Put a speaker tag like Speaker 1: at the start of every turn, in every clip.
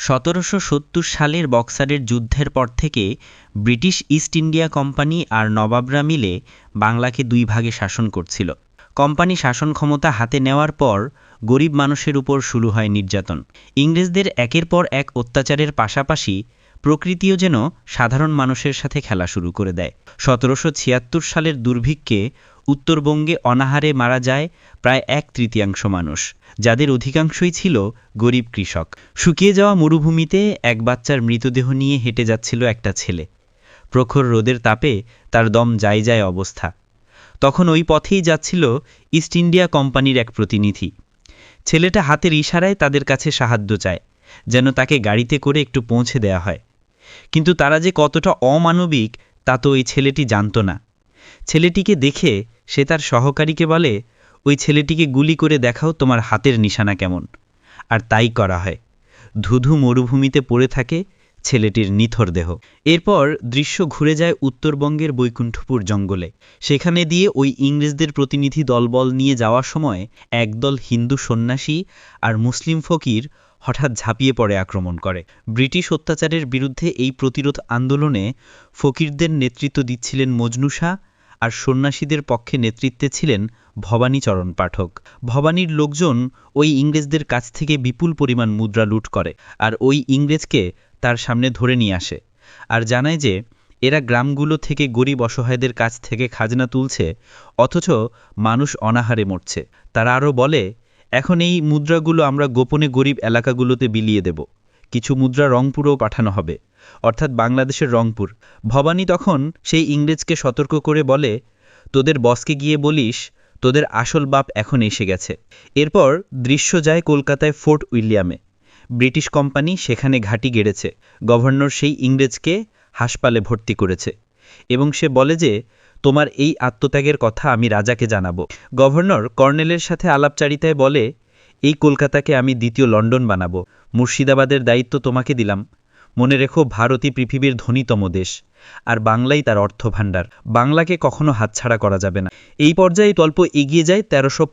Speaker 1: সতেরোশো সত্তর সালের বক্সারের যুদ্ধের পর থেকে ব্রিটিশ ইস্ট ইন্ডিয়া কোম্পানি আর নবাবরা মিলে বাংলাকে দুই ভাগে শাসন করছিল। কোম্পানি শাসন ক্ষমতা হাতে নেওয়ার পর গরিব মানুষের উপর শুরু হয় নির্যাতন। ইংরেজদের একের পর এক অত্যাচারের পাশাপাশি প্রকৃতিও যেন সাধারণ মানুষের সাথে খেলা শুরু করে দেয়। সতেরোশো ছিয়াত্তর সালের দুর্ভিক্ষে উত্তরবঙ্গে অনাহারে মারা যায় প্রায় এক তৃতীয়াংশ মানুষ, যাদের অধিকাংশই ছিল গরিব কৃষক। শুকিয়ে যাওয়া মরুভূমিতে এক বাচ্চার মৃতদেহ নিয়ে হেঁটে যাচ্ছিল একটা ছেলে। প্রখর রোদের তাপে তার দম যায় যায় অবস্থা। তখন ওই পথেই যাচ্ছিল ইস্ট ইন্ডিয়া কোম্পানির এক প্রতিনিধি। ছেলেটা হাতের ইশারায় তাদের কাছে সাহায্য চায়, যেন তাকে গাড়িতে করে একটু পৌঁছে দেয়া হয়। কিন্তু তারা যে কতটা অমানবিক, তা তো ওই ছেলেটি জানত না। ছেলেটিকে দেখে সে তার সহকারীকে বলে, ওই ছেলেটিকে গুলি করে দেখাও তোমার হাতের নিশানা কেমন। আর তাই করা হয়। ধুধু মরুভূমিতে পড়ে থাকে ছেলেটির নিথর দেহ। এরপর দৃশ্য ঘুরে যায় উত্তরবঙ্গের বৈকুণ্ঠপুর জঙ্গলে। সেখানে দিয়ে ওই ইংরেজদের প্রতিনিধি দলবল নিয়ে যাওয়ার সময় একদল হিন্দু সন্ন্যাসী আর মুসলিম ফকির হঠাৎ ঝাঁপিয়ে পড়ে আক্রমণ করে। ব্রিটিশ অত্যাচারের বিরুদ্ধে এই প্রতিরোধ আন্দোলনে ফকিরদের নেতৃত্ব দিচ্ছিলেন মজনুষা আর সন্ন্যাসীদের পক্ষে নেতৃত্বে ছিলেন ভবানীচরণ পাঠক ভবানীর লোকজন ওই ইংরেজদের কাছ থেকে বিপুল পরিমাণ মুদ্রা লুট করে আর ওই ইংরেজকে তার সামনে ধরে নিয়ে আসে আর জানায় যে এরা গ্রামগুলো থেকে গরিব অসহায়দের কাছ থেকে খাজনা তুলছে, অথচ মানুষ অনাহারে মরছে। তারা আরও বলে, এখন এই মুদ্রাগুলো আমরা গোপনে গরিব এলাকাগুলোতে বিলিয়ে দেব। কিছু মুদ্রা রংপুরেও পাঠানো হবে, অর্থাৎ বাংলাদেশের রংপুর। ভবানী তখন সেই ইংরেজকে সতর্ক করে বলে, তোদের বসকে গিয়ে বলিস, তোদের আসল বাপ এখন এসে গেছে। এরপর দৃশ্য যায় কলকাতায় ফোর্ট উইলিয়ামে। ব্রিটিশ কোম্পানি সেখানে ঘাঁটি গেড়েছে, গভর্নর সেই ইংরেজকে হাসপালে ভর্তি করেছে এবং সে বলে যে, তোমার এই আত্মত্যাগের কথা আমি রাজাকে জানাব। গভর্নর কর্নেলের সাথে আলাপচারিতায় বলে এই কলকাতাকে আমি দ্বিতীয় লন্ডন বানাবো। মুর্শিদাবাদের দায়িত্ব তোমাকে দিলাম। মনে রেখো ভারতই পৃথিবীর ধনীতম দেশ, আর বাংলাই তার অর্থভাণ্ডার। বাংলাকে কখনো হাতছাড়া করা যাবে না। এই পর্যায়ে গল্প এগিয়ে যায় তেরোশো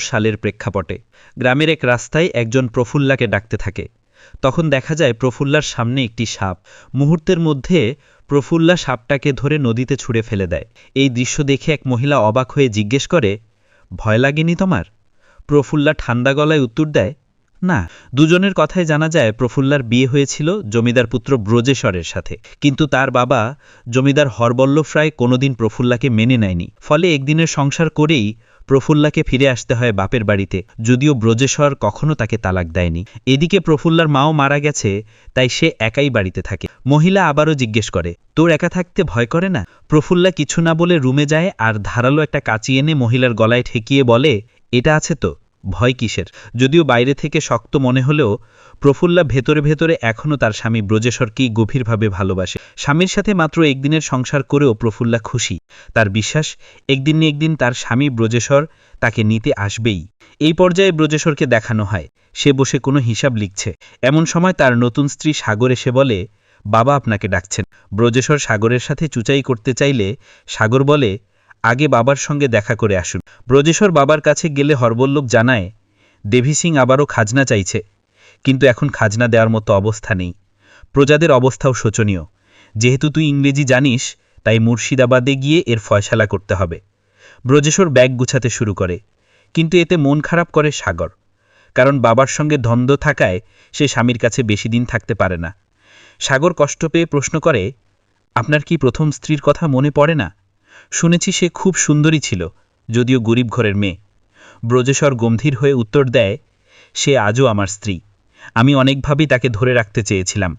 Speaker 1: সালের প্রেক্ষাপটে। গ্রামের এক রাস্তায় একজন প্রফুল্লাকে ডাকতে থাকে। তখন দেখা যায় প্রফুল্লার সামনে একটি সাপ। মুহূর্তের মধ্যে প্রফুল্লা সাপটাকে ধরে নদীতে ছুঁড়ে ফেলে দেয়। এই দৃশ্য দেখে এক মহিলা অবাক হয়ে জিজ্ঞেস করে, ভয় লাগেনি তোমার? প্রফুল্লা ঠান্ডা গলায় উত্তর দেয়, না, দুজনের কথায় জানা যায় প্রফুল্লার বিয়ে হয়েছিল জমিদার পুত্র ব্রজেশ্বরের সাথে। কিন্তু তার বাবা জমিদার হরবল্লভ রায় কোনোদিন প্রফুল্লাকে মেনে নেয়নি। ফলে একদিনের সংসার করেই প্রফুল্লাকে ফিরে আসতে হয় বাপের বাড়িতে। যদিও ব্রজেশ্বর কখনো তাকে তালাক দেয়নি। এদিকে প্রফুল্লার মাও মারা গেছে, তাই সে একাই বাড়িতে থাকে। মহিলা আবারও জিজ্ঞেস করে, তোর একা থাকতে ভয় করে না? প্রফুল্লা কিছু না বলে রুমে যায় আর ধারালো একটা কাঁচি এনে মহিলার গলায় ঠেকিয়ে বলে এটা আছে তো, ভয় কিসের? যদিও বাইরে থেকে শক্ত মনে হলেও প্রফুল্লা ভেতরে ভেতরে এখনও তার স্বামী ব্রজেশ্বরকেই গভীরভাবে ভালোবাসে। স্বামীর সাথে মাত্র একদিনের সংসার করেও প্রফুল্লা খুশি। তার বিশ্বাস, একদিন না একদিন তার স্বামী ব্রজেশ্বর তাকে নিতে আসবেই। এই পর্যায়ে ব্রজেশ্বরকে দেখানো হয়। সে বসে কোনো হিসাব লিখছে। এমন সময় তার নতুন স্ত্রী সাগর এসে বলে, বাবা আপনাকে ডাকছেন। ব্রজেশ্বর সাগরের সাথে চুচাই করতে চাইলে সাগর বলে আগে বাবার সঙ্গে দেখা করে আসুন। ব্রজেশ্বর বাবার কাছে গেলে হরবল্লভ জানায় দেভি সিং আবারও খাজনা চাইছে, কিন্তু এখন খাজনা দেওয়ার মতো অবস্থা নেই। প্রজাদের অবস্থাও শোচনীয়। যেহেতু তুই ইংরেজি জানিস, তাই মুর্শিদাবাদে গিয়ে এর ফয়সালা করতে হবে। ব্রজেশ্বর ব্যাগ গুছাতে শুরু করে, কিন্তু এতে মন খারাপ করে সাগর। কারণ বাবার সঙ্গে ধন্দ থাকায় সে স্বামীর কাছে বেশি দিন থাকতে পারে না। সাগর কষ্ট পেয়ে প্রশ্ন করে, আপনার কি প্রথম স্ত্রীর কথা মনে পড়ে না? শুনেছি সে খুব সুন্দরী ছিল, যদিও গরিব ঘরের মেয়ে। ব্রজেশ্বর গম্ভীর হয়ে উত্তর দেয়, সে আজও আমার স্ত্রী। আমি অনেকভাবেই তাকে ধরে রাখতে চেয়েছিলাম,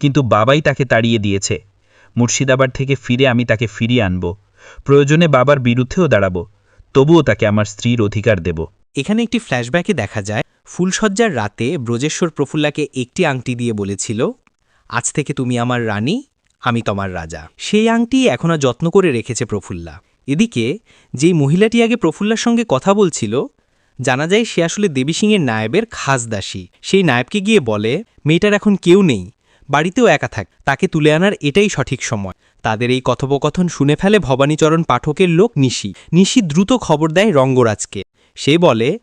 Speaker 1: কিন্তু বাবাই তাকে তাড়িয়ে দিয়েছে। মুর্শিদাবাদ থেকে ফিরে আমি তাকে ফিরিয়ে আনব। প্রয়োজনে বাবার বিরুদ্ধেও দাঁড়াবো, তবুও তাকে আমার স্ত্রীর অধিকার দেব।
Speaker 2: এখানে একটি ফ্ল্যাশব্যাকে দেখা যায় ফুলসজ্জার রাতে ব্রজেশ্বর প্রফুল্লাকে একটি আংটি দিয়ে বলেছিল, আজ থেকে তুমি আমার রানী আমি তোমার রাজা। সেই আংটি এখনও যত্ন করে রেখেছে প্রফুল্লা। এদিকে যেই মহিলাটি আগে প্রফুল্লার সঙ্গে কথা বলছিল, জানা যায় সে আসলে দেবী সিংয়ের নায়েবের খাসদাসী সেই নায়েবকে গিয়ে বলে, মেয়েটার এখন কেউ নেই, বাড়িতেও একা থাক, তাকে তুলে আনার এটাই সঠিক সময়। তাদের এই কথোপকথন শুনে ফেলে ভবানীচরণ পাঠকের লোক নিশি। নিশি দ্রুত খবর দেয় রঙ্গরাজকে। সে বলে,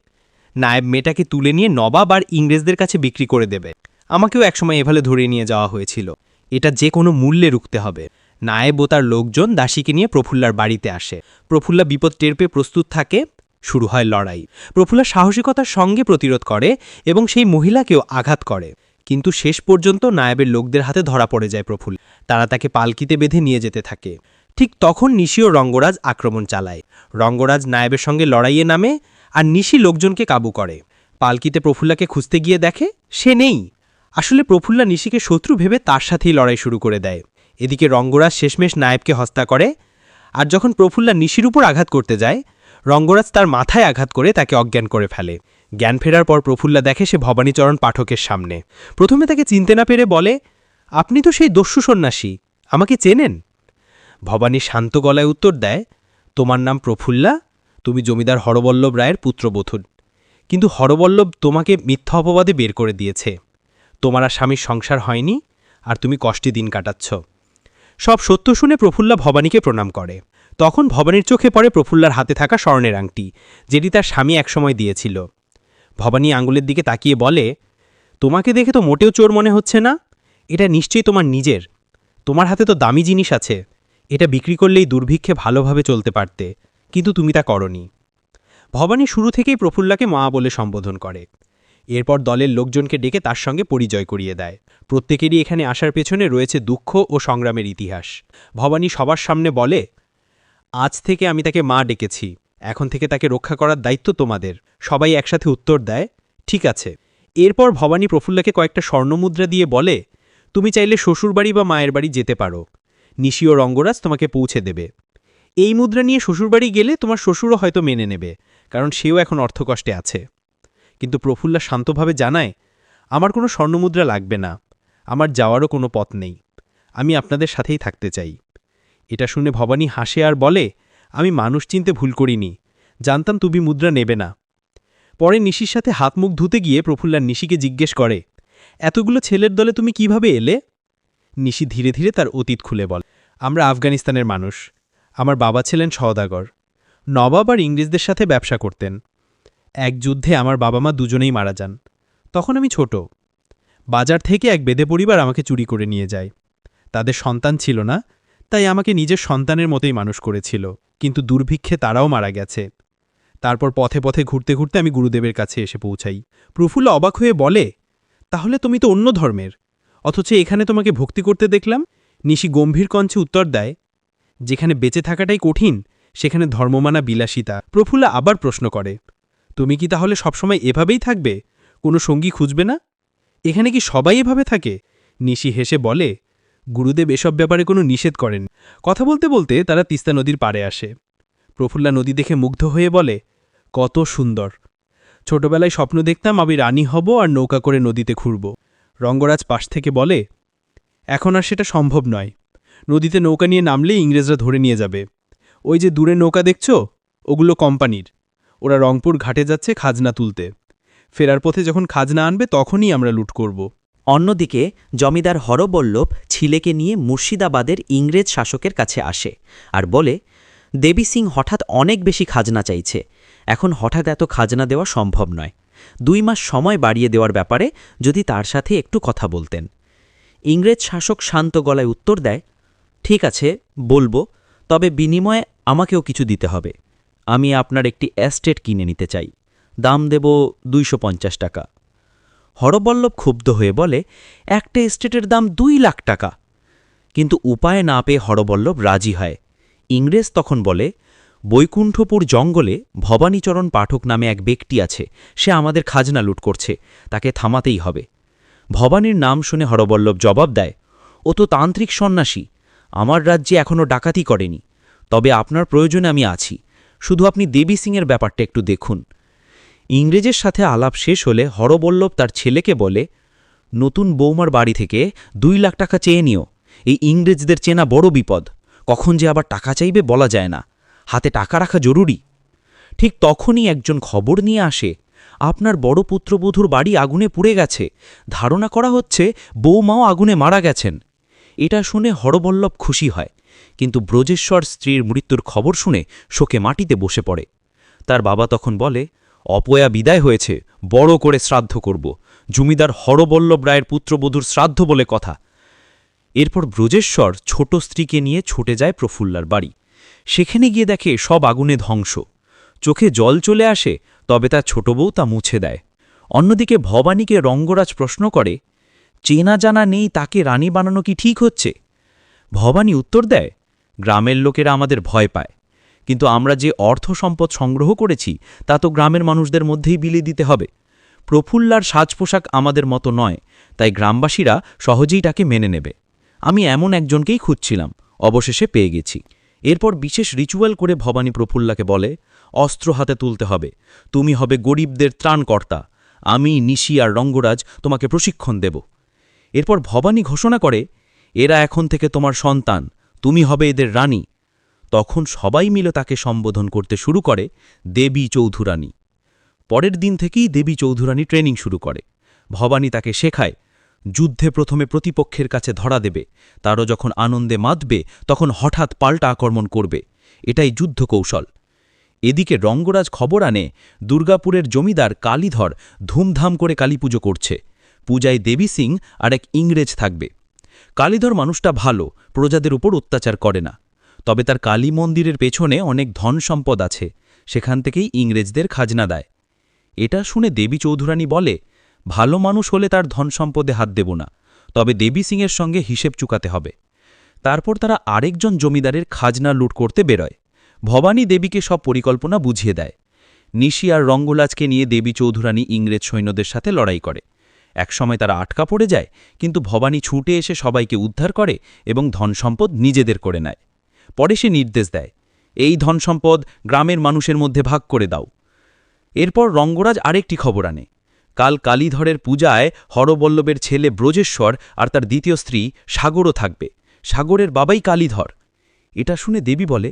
Speaker 2: নায়েব মেয়েটাকে তুলে নিয়ে নবাব আর ইংরেজদের কাছে বিক্রি করে দেবে। আমাকেও একসময় এভাবে ধরে নিয়ে যাওয়া হয়েছিল। এটা যে কোনো মূল্যে রুখতে হবে। নায়েব ও তার লোকজন দাসীকে নিয়ে প্রফুল্লার বাড়িতে আসে। প্রফুল্লা বিপদ টের পেয়ে প্রস্তুত থাকে, শুরু হয় লড়াই। প্রফুল্লা সাহসিকতার সঙ্গে প্রতিরোধ করে এবং সেই মহিলাকেও আঘাত করে। কিন্তু শেষ পর্যন্ত নায়েবের লোকদের হাতে ধরা পড়ে যায় প্রফুল্ল। তারা তাকে পালকিতে বেঁধে নিয়ে যেতে থাকে। ঠিক তখন নিশি ও রঙ্গরাজ আক্রমণ চালায়। রঙ্গরাজ নায়েবের সঙ্গে লড়াইয়ে নামে আর নিশি লোকজনকে কাবু করে। পালকিতে প্রফুল্লাকে খুঁজতে গিয়ে দেখে, সে নেই। আসলে প্রফুল্লা নিশিকে শত্রু ভেবে তার সাথেই লড়াই শুরু করে দেয়। এদিকে রঙ্গরাজ শেষমেশ নায়েবকে হত্যা করে, আর যখন প্রফুল্লা নিশির উপর আঘাত করতে যায়, রঙ্গরাজ তার মাথায় আঘাত করে তাকে অজ্ঞান করে ফেলে। জ্ঞান ফেরার পর প্রফুল্লা দেখে সে ভবানীচরণ পাঠকের সামনে। প্রথমে তাকে চিনতে না পেরে বলে, আপনি তো সেই দস্যু সন্ন্যাসী, আমাকে চেনেন? ভবানী শান্ত গলায় উত্তর দেয়, তোমার নাম প্রফুল্লা, তুমি জমিদার হরবল্লভ রায়ের পুত্রবধূ। কিন্তু হরবল্লভ তোমাকে মিথ্যা অপবাদে বের করে দিয়েছে। তোমার আর স্বামীর সংসার হয়নি আর তুমি কষ্টে দিন কাটাচ্ছ। সব সত্য শুনে প্রফুল্লা ভবানীকে প্রণাম করে। তখন ভবানীর চোখে পড়ে প্রফুল্লার হাতে থাকা স্বর্ণের আংটি, যেটি তার স্বামী একসময় দিয়েছিল। ভবানী আঙুলের দিকে তাকিয়ে বলে, তোমাকে দেখে তো মোটেও চোর মনে হচ্ছে না? এটা নিশ্চয়ই তোমার নিজের। তোমার হাতে তো দামি জিনিস আছে। এটা বিক্রি করলেই দুর্ভিক্ষে ভালোভাবে চলতে পারতে, কিন্তু তুমি তা করনি। ভবানী শুরু থেকেই প্রফুল্লাকে মা বলে সম্বোধন করে। এরপর দলের লোকজনকে ডেকে তার সঙ্গে পরিচয় করিয়ে দেয়। প্রত্যেকেরই এখানে আসার পেছনে রয়েছে দুঃখ ও সংগ্রামের ইতিহাস। ভবানী সবার সামনে বলে, আজ থেকে আমি তাকে মা ডেকেছি। এখন থেকে তাকে রক্ষা করার দায়িত্ব তোমাদের। সবাই একসাথে উত্তর দেয়, ঠিক আছে। এরপর ভবানী প্রফুল্লাকে কয়েকটা স্বর্ণমুদ্রা দিয়ে বলে, তুমি চাইলে শ্বশুরবাড়ি বা মায়ের বাড়ি যেতে পারো। নিশি ও রঙ্গরাজ তোমাকে পৌঁছে দেবে। এই মুদ্রা নিয়ে শ্বশুরবাড়ি গেলে তোমার শ্বশুরও হয়তো মেনে নেবে, কারণ সেও এখন অর্থকষ্টে আছে। কিন্তু প্রফুল্লা শান্তভাবে জানায়, আমার কোনো স্বর্ণমুদ্রা লাগবে না। আমার যাওয়ারও কোনো পথ নেই। আমি আপনাদের সাথেই থাকতে চাই। এটা শুনে ভবানী হাসে আর বলে, আমি মানুষ চিনতে ভুল করিনি। জানতাম তুমি মুদ্রা নেবে না। পরে নিশির সাথে হাত মুখ ধুতে গিয়ে প্রফুল্লা নিশিকে জিজ্ঞেস করে, এতগুলো ছেলের দলে তুমি কীভাবে এলে? নিশি ধীরে ধীরে তার অতীত খুলে বল, আমরা আফগানিস্তানের মানুষ। আমার বাবা ছিলেন সওদাগর। নবাব আর ইংরেজদের সাথে ব্যবসা করতেন। এক যুদ্ধে আমার বাবা মা দুজনেই মারা যান। তখন আমি ছোট। বাজার থেকে এক বেদে পরিবার আমাকে চুরি করে নিয়ে যায়। তাদের সন্তান ছিল না, তাই আমাকে নিজের সন্তানের মতোই মানুষ করেছিল, কিন্তু দুর্ভিক্ষে তারাও মারা গেছে। তারপর পথে পথে ঘুরতে ঘুরতে আমি গুরুদেবের কাছে এসে পৌঁছাই। প্রফুল্ল অবাক হয়ে বলে, তাহলে তুমি তো অন্য ধর্মের। অথচ এখানে তোমাকে ভক্তি করতে দেখলাম, নিশি গম্ভীর কঞ্চে উত্তর দেয়, যেখানে বেঁচে থাকাটাই কঠিন, সেখানে ধর্মমানা বিলাসিতা। প্রফুল্লা আবার প্রশ্ন করে তুমি কি তাহলে সবসময় এভাবেই থাকবে? কোনো সঙ্গী খুঁজবে না? এখানে কি সবাই এভাবে থাকে? নিশি হেসে বলে, গুরুদেব এসব ব্যাপারে কোনো নিষেধ করেন। কথা বলতে বলতে তারা তিস্তা নদীর পাড়ে আসে। প্রফুল্লা নদী দেখে মুগ্ধ হয়ে বলে, কত সুন্দর। ছোটবেলায় স্বপ্ন দেখতাম আমি রানী হব আর নৌকা করে নদীতে ঘুরব। রঙ্গরাজ পাশ থেকে বলে, এখন আর সেটা সম্ভব নয়। নদীতে নৌকা নিয়ে নামলেই ইংরেজরা ধরে নিয়ে যাবে। ওই যে দূরে নৌকা দেখছ? ওগুলো কোম্পানির। ওরা রংপুর ঘাটে যাচ্ছে খাজনা তুলতে। ফেরার পথে যখন খাজনা আনবে তখনই আমরা লুট করব।
Speaker 3: অন্যদিকে, জমিদার হরবল্লভ ছিলেকে নিয়ে মুর্শিদাবাদের ইংরেজ শাসকের কাছে আসে আর বলে, দেবী সিং হঠাৎ অনেক বেশি খাজনা চাইছে। এখন হঠাৎ এত খাজনা দেওয়া সম্ভব নয়। দুই মাস সময় বাড়িয়ে দেওয়ার ব্যাপারে যদি তার সাথে একটু কথা বলতেন। ইংরেজ শাসক শান্ত গলায় উত্তর দেয়, ঠিক আছে, বলব, তবে বিনিময়ে আমাকেও কিছু দিতে হবে। আমি আপনার একটি অ্যাস্টেট কিনে নিতে চাই। দাম দেব দুইশো পঞ্চাশ টাকা। হরবল্লভ ক্ষুব্ধ হয়ে বলে, একটা এস্টেটের দাম দুই লাখ টাকা। কিন্তু উপায় না পেয়ে হরবল্লভ রাজি হয়। ইংরেজ তখন বলে, বৈকুণ্ঠপুর জঙ্গলে ভবানীচরণ পাঠক নামে এক ব্যক্তি আছে। সে আমাদের খাজনা লুট করছে। তাকে থামাতেই হবে। ভবানীর নাম শুনে হরবল্লভ জবাব দেয়, ও তো তান্ত্রিক সন্ন্যাসী। আমার রাজ্যে এখনও ডাকাতি করেনি। তবে আপনার প্রয়োজনে আমি আছি। শুধু আপনি দেবী সিংয়ের ব্যাপারটা একটু দেখুন। ইংরেজের সাথে আলাপ শেষ হলে হরবল্লভ তার ছেলেকে বলে, নতুন বৌমার বাড়ি থেকে দুই লাখ টাকা চেয়ে নিও। এই ইংরেজদের চেনা বড় বিপদ। কখন যে আবার টাকা চাইবে বলা যায় না। হাতে টাকা রাখা জরুরি। ঠিক তখনই একজন খবর নিয়ে আসে, আপনার বড় পুত্রবধূর বাড়ি আগুনে পুড়ে গেছে। ধারণা করা হচ্ছে বৌমাও আগুনে মারা গেছেন। এটা শুনে হরবল্লভ খুশি হয়। কিন্তু ব্রজেশ্বর স্ত্রীর মৃত্যুর খবর শুনে শোকে মাটিতে বসে পড়ে। তার বাবা তখন বলে, অপয়া বিদায় হয়েছে, বড় করে শ্রাদ্ধ করব।
Speaker 4: জমিদার হরবল্লভ রায়ের পুত্রবধূর শ্রাদ্ধ বলে কথা। এরপর ব্রজেশ্বর ছোট স্ত্রীকে নিয়ে ছুটে যায় প্রফুল্লার বাড়ি। সেখানে গিয়ে দেখে সব আগুনে ধ্বংস। চোখে জল চলে আসে, তবে তার ছোট বউ তা মুছে দেয়। অন্যদিকে ভবানীকে রঙ্গরাজ প্রশ্ন করে, চেনা জানা নেই তাকে রানী বানানো কি ঠিক হচ্ছে? ভবানী উত্তর দেয়, গ্রামের লোকেরা আমাদের ভয় পায়। কিন্তু আমরা যে অর্থ সম্পদ সংগ্রহ করেছি, তা তো গ্রামের মানুষদের মধ্যেই বিলিয়ে দিতে হবে। প্রফুল্লার সাজ পোশাক আমাদের মতো নয়, তাই গ্রামবাসীরা সহজেই তাকে মেনে নেবে। আমি এমন একজনকেই খুঁজছিলাম, অবশেষে পেয়ে গেছি। এরপর বিশেষ রিচুয়াল করে ভবানী প্রফুল্লাকে বলে, অস্ত্র হাতে তুলতে হবে। তুমি হবে গরিবদের ত্রাণকর্তা। আমি, নিশি আর রঙ্গরাজ তোমাকে প্রশিক্ষণ দেব। এরপর ভবানী ঘোষণা করে এরা এখন থেকে তোমার সন্তান, তুমি হবে এদের রানী। তখন সবাই মিলে তাকে সম্বোধন করতে শুরু করে দেবী চৌধুরানী। পরের দিন থেকেই দেবী চৌধুরানী ট্রেনিং শুরু করে। ভবানী তাকে শেখায়, যুদ্ধে প্রথমে প্রতিপক্ষের কাছে ধরা দেবে, তারও যখন আনন্দে মাতবে, তখন হঠাৎ পাল্টা আক্রমণ করবে। এটাই যুদ্ধ কৌশল। এদিকে রঙ্গরাজ খবর আনে, দুর্গাপুরের জমিদার কালীধর ধুমধাম করে কালীপুজো করছে। পূজায় দেবী সিং আর এক ইংরেজ থাকবে। কালীধর মানুষটা ভালো, প্রজাদের উপর অত্যাচার করে না। তবে তার কালী মন্দিরের পেছনে অনেক ধন সম্পদ আছে, সেখান থেকেই ইংরেজদের খাজনা দেয়। এটা শুনে দেবী চৌধুরানী বলে, ভালো মানুষ হলে তার ধন সম্পদে হাত দেব না, তবে দেবী সিংয়ের সঙ্গে হিসেব চুকাতে হবে। তারপর তারা আরেকজন জমিদারের খাজনা লুট করতে বেরোয়। ভবানী দেবীকে সব পরিকল্পনা বুঝিয়ে দেয়। নিশি আর রঙ্গলাজকে নিয়ে দেবী চৌধুরানী ইংরেজ সৈন্যদের সাথে লড়াই করে। একসময় তারা আটকা পড়ে যায়, কিন্তু ভবানী ছুটে এসে সবাইকে উদ্ধার করে এবং ধনসম্পদ নিজেদের করে নেয়। পরে সে নির্দেশ দেয়, এই ধনসম্পদ গ্রামের মানুষের মধ্যে ভাগ করে দাও। এরপর রঙ্গরাজ আরেকটি খবর আনে। কাল কালীধরের পূজায় হরবল্লভের ছেলে ব্রজেশ্বর আর তার দ্বিতীয় স্ত্রী সাগরও থাকবে। সাগরের বাবাই কালীধর। এটা শুনে দেবী বলে,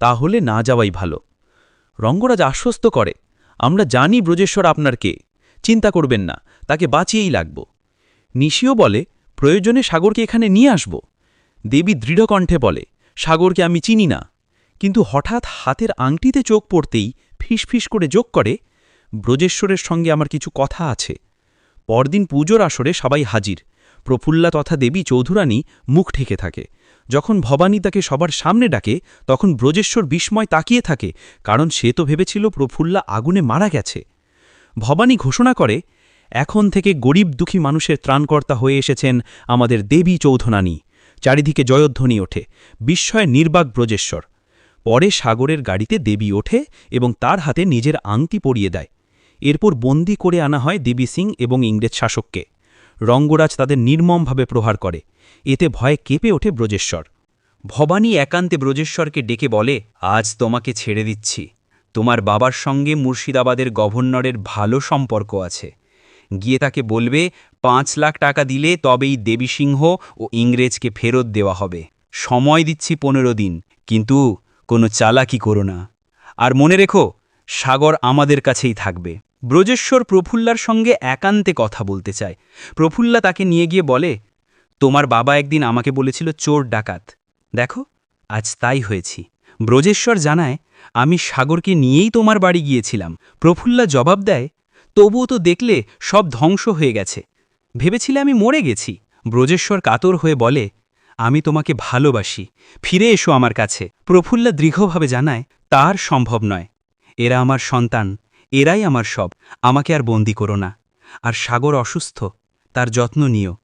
Speaker 4: তাহলে না যাওয়াই ভালো। রঙ্গরাজ আশ্বস্ত করে, আমরা জানি ব্রজেশ্বর আপনার কে। চিন্তা করবেন না, তাকে বাঁচিয়েই লাগব নিশিও বলে, প্রয়োজনে সাগরকে এখানে নিয়ে আসব। দেবী দৃঢ়কণ্ঠে বলে, সাগরকে আমি চিনি না। কিন্তু হঠাৎ হাতের আংটিতে চোখ পড়তেই ফিসফিস করে যোগ করে, ব্রজেশ্বরের সঙ্গে আমার কিছু কথা আছে। পরদিন পুজোর আসরে সবাই হাজির। প্রফুল্লা তথা দেবী চৌধুরানী মুখ ঠেকে থাকে। যখন ভবানী তাকে সবার সামনে ডাকে, তখন ব্রজেশ্বর বিস্ময় তাকিয়ে থাকে, কারণ সে তো ভেবেছিল প্রফুল্লা আগুনে মারা গেছে। ভবানী ঘোষণা করে, এখন থেকে গরিব দুঃখী মানুষের ত্রাণকর্তা হয়ে এসেছেন আমাদের দেবী চৌধুরানী। চারিদিকে জয়ধ্বনি ওঠে, বিস্ময়ে নির্বাক ব্রজেশ্বর। পরে সাগরের গাড়িতে দেবী ওঠে এবং তার হাতে নিজের আংটি পরিয়ে দেয়। এরপর বন্দি করে আনা হয় দেবী সিং এবং ইংরেজ শাসককে। রঙ্গরাজ তাদের নির্মমভাবে প্রহার করে। এতে ভয়ে কেঁপে ওঠে ব্রজেশ্বর। ভবানী একান্তে ব্রজেশ্বরকে ডেকে বলে, আজ তোমাকে ছেড়ে দিচ্ছি। তোমার বাবার সঙ্গে মুর্শিদাবাদের গভর্নরের ভালো সম্পর্ক আছে। গিয়ে তাকে বলবে, পাঁচ লাখ টাকা দিলে তবেই দেবী সিংহ ও ইংরেজকে ফেরত দেওয়া হবে। সময় দিচ্ছি পনেরো দিন, কিন্তু কোনো চালাকি করো না। আর মনে রেখো, সাগর আমাদের কাছেই থাকবে। ব্রজেশ্বর প্রফুল্লার সঙ্গে একান্তে কথা বলতে চায়। প্রফুল্লা তাকে নিয়ে গিয়ে বলে, তোমার বাবা একদিন আমাকে বলেছিল চোর ডাকাত। দেখো, আজ তাই হয়েছি। ব্রজেশ্বর জানায়, আমি সাগরকে নিয়েই তোমার বাড়ি গিয়েছিলাম। প্রফুল্লা জবাব দেয়, তবুও তো দেখলে সব ধ্বংস হয়ে গেছে। ভেবেছিলে আমি মরে গেছি? ব্রজেশ্বর কাতর হয়ে বলে, আমি তোমাকে ভালোবাসি। ফিরে এসো আমার কাছে। প্রফুল্লা দৃঢ়ভাবে জানায়, তার সম্ভব নয়। এরা আমার সন্তান। এরাই আমার সব। আমাকে আর বন্দি করো না। আর সাগর অসুস্থ। তার যত্ন নিও।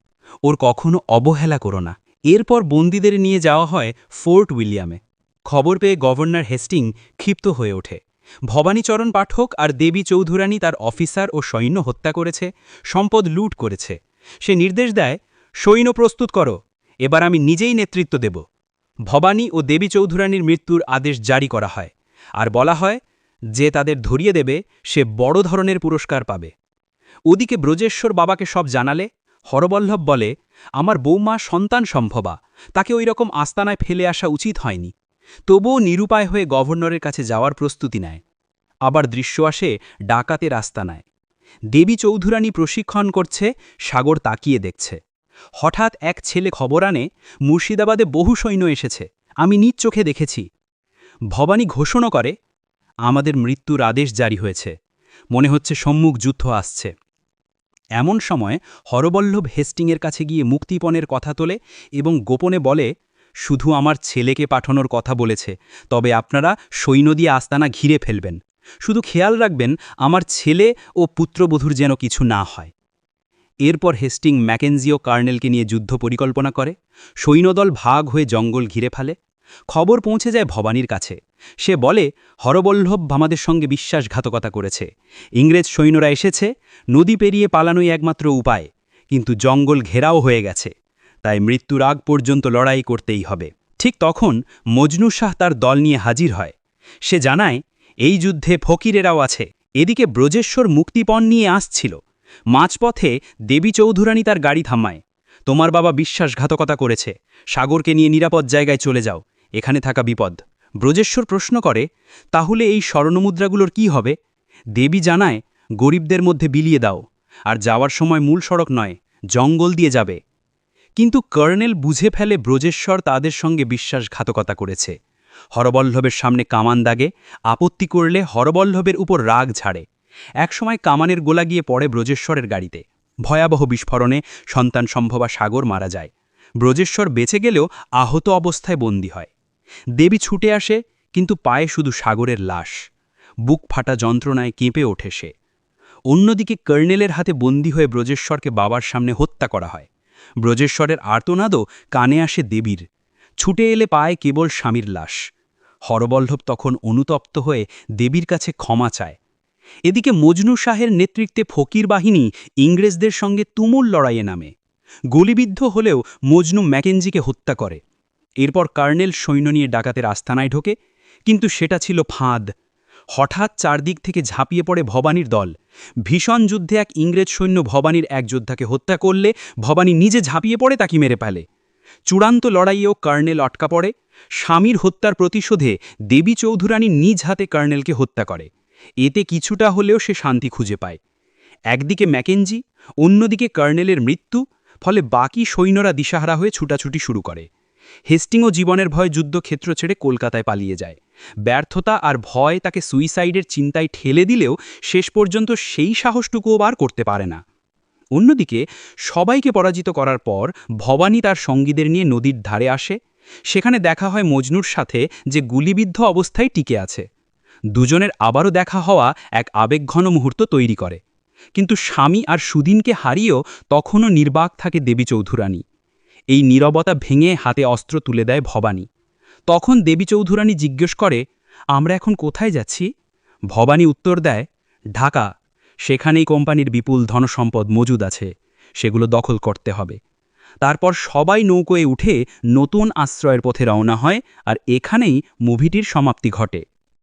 Speaker 4: ওর কখনো অবহেলা করো না। এরপর বন্দীদের নিয়ে যাওয়া হয় ফোর্ট উইলিয়ামে। খবর পেয়ে গভর্নর হেস্টিং ক্ষিপ্ত হয়ে ওঠে। ভবানীচরণ পাঠক আর দেবী চৌধুরানী তার অফিসার ও সৈন্য হত্যা করেছে, সম্পদ লুট করেছে। সে নির্দেশ দেয়, সৈন্য প্রস্তুত করো, এবার আমি নিজেই নেতৃত্ব দেব। ভবানী ও দেবী চৌধুরানীর মৃত্যুর আদেশ জারি করা হয়। আর বলা হয়, যে তাদের ধরিয়ে দেবে, সে বড় ধরনের পুরস্কার পাবে। ওদিকে ব্রজেশ্বর বাবাকে সব জানালে, হরবল্লভ বলে, আমার বৌমা সন্তান সম্ভবা, তাকে ওই রকম আস্তানায় ফেলে আসা উচিত হয়নি। তবুও নিরুপায় হয়ে গভর্নরের কাছে যাওয়ার প্রস্তুতি নেয়। আবার দৃশ্য আসে ডাকাতে রাস্তা নেয়। দেবী চৌধুরানী প্রশিক্ষণ করছে, সাগর তাকিয়ে দেখছে। হঠাৎ এক ছেলে খবর আনে, মুর্শিদাবাদে বহু সৈন্য এসেছে, আমি নিজ চোখে দেখেছি। ভবানী ঘোষণা করে, আমাদের মৃত্যুর আদেশ জারি হয়েছে, মনে হচ্ছে সম্মুখ যুদ্ধ আসছে। এমন সময় হরবল্লভ হেস্টিংয়ের কাছে গিয়ে মুক্তিপণের কথা তোলে এবং গোপনে বলে শুধু আমার ছেলেকে পাঠানোর কথা বলেছে, তবে আপনারা সৈন্য দিয়ে আস্তানা ঘিরে ফেলবেন। শুধু খেয়াল রাখবেন, আমার ছেলে ও পুত্রবধূর যেন কিছু না হয়। এরপর হেস্টিং ম্যাকেনজিও কার্নেলকে নিয়ে যুদ্ধ পরিকল্পনা করে। সৈন্যদল ভাগ হয়ে জঙ্গল ঘিরে ফেলে। খবর পৌঁছে যায় ভবানীর কাছে। সে বলে, হরবল্লভ আমাদের সঙ্গে বিশ্বাসঘাতকতা করেছে। ইংরেজ সৈন্যরা এসেছে, নদী পেরিয়ে পালানোই একমাত্র উপায়। কিন্তু জঙ্গল ঘেরাও হয়ে গেছে। তাই মৃত্যুর আগ পর্যন্ত লড়াই করতেই হবে। ঠিক তখন মজনু শাহ তার দল নিয়ে হাজির হয়। সে জানায়, এই যুদ্ধে ফকিরেরাও আছে। এদিকে ব্রজেশ্বর মুক্তিপণ নিয়ে আসছিল। মাঝপথে দেবী চৌধুরানী তার গাড়ি থামায়। তোমার বাবা বিশ্বাসঘাতকতা করেছে। সাগরকে নিয়ে নিরাপদ জায়গায় চলে যাও। এখানে থাকা বিপদ। ব্রজেশ্বর প্রশ্ন করে, তাহলে এই স্বর্ণমুদ্রাগুলোর কি হবে? দেবী জানায়, গরিবদের মধ্যে বিলিয়ে দাও। আর যাওয়ার সময় মূল সড়ক নয়, জঙ্গল দিয়ে যাবে। কিন্তু কর্নেল বুঝে ফেলে ব্রজেশ্বর তাদের সঙ্গে বিশ্বাসঘাতকতা করেছে। হরবল্লভের সামনে কামান দাগে, আপত্তি করলে হরবল্লভের উপর রাগ ঝাড়ে। একসময় কামানের গোলা গিয়ে পড়ে ব্রজেশ্বরের গাড়িতে। ভয়াবহ বিস্ফোরণে সন্তান সম্ভবা সাগর মারা যায়। ব্রজেশ্বর বেঁচে গেলেও আহত অবস্থায় বন্দী হয়। দেবী ছুটে আসে, কিন্তু পায়ে শুধু সাগরের লাশ। বুক ফাটা যন্ত্রণায় কেঁপে ওঠে সে। অন্যদিকে কর্নেলের হাতে বন্দী হয়ে ব্রজেশ্বরকে বাবার সামনে হত্যা করা হয়। ব্রজেশ্বরের আর্তনাদও কানে আসে দেবীর। ছুটে এলে পায় কেবল স্বামীর লাশ। হরবল্লভ তখন অনুতপ্ত হয়ে দেবীর কাছে ক্ষমা চায়। এদিকে মজনু শাহের নেতৃত্বে ফকির বাহিনী ইংরেজদের সঙ্গে তুমুল লড়াইয়ে নামে। গুলিবিদ্ধ হলেও মজনু ম্যাকেঞ্জিকে হত্যা করে। এরপর কার্নেল সৈন্য নিয়ে ডাকাতের আস্তানায় ঢোকে, কিন্তু সেটা ছিল ফাঁদ। হঠাৎ চারদিক থেকে ঝাঁপিয়ে পড়ে ভবানীর দল। ভীষণ যুদ্ধে এক ইংরেজ সৈন্য ভবানীর এক যোদ্ধাকে হত্যা করলে, ভবানী নিজে ঝাঁপিয়ে পড়ে তাকে মেরে ফেলে। চূড়ান্ত লড়াইয়েও কর্নেল অটকা পড়ে। স্বামীর হত্যার প্রতিশোধে দেবী চৌধুরানী নিজ হাতে কর্নেলকে হত্যা করে। এতে কিছুটা হলেও সে শান্তি খুঁজে পায়। একদিকে ম্যাকেঞ্জি অন্যদিকে কর্নেলের মৃত্যু, ফলে বাকি সৈন্যরা দিশাহারা হয়ে ছুটাছুটি শুরু করে। হেস্টিংও জীবনের ভয় যুদ্ধক্ষেত্র ছেড়ে কলকাতায় পালিয়ে যায়। ব্যর্থতা আর ভয় তাকে সুইসাইডের চিন্তায় ঠেলে দিলেও শেষ পর্যন্ত সেই সাহসটুকুও বার করতে পারে না। অন্যদিকে, সবাইকে পরাজিত করার পর ভবানী তার সঙ্গীদের নিয়ে নদীর ধারে আসে। সেখানে দেখা হয় মজনুর সাথে যে গুলিবিদ্ধ অবস্থায় টিকে আছে। দুজনের আবারও দেখা হওয়া এক আবেগঘন মুহূর্ত তৈরি করে। কিন্তু স্বামী আর সুদিনকে হারিয়েও তখনও নির্বাক থাকে দেবী চৌধুরানী। এই নীরবতা ভেঙে হাতে অস্ত্র তুলে দেয় ভবানী। তখন দেবী চৌধুরানী জিজ্ঞেস করে, আমরা এখন কোথায় যাচ্ছি? ভবানী উত্তর দেয়, ঢাকা। সেখানেই কোম্পানির বিপুল ধনসম্পদ মজুদ আছে। সেগুলো দখল করতে হবে। তারপর সবাই নৌকোয় উঠে নতুন আশ্রয়ের পথে রওনা হয় আর এখানেই মুভিটির সমাপ্তি ঘটে।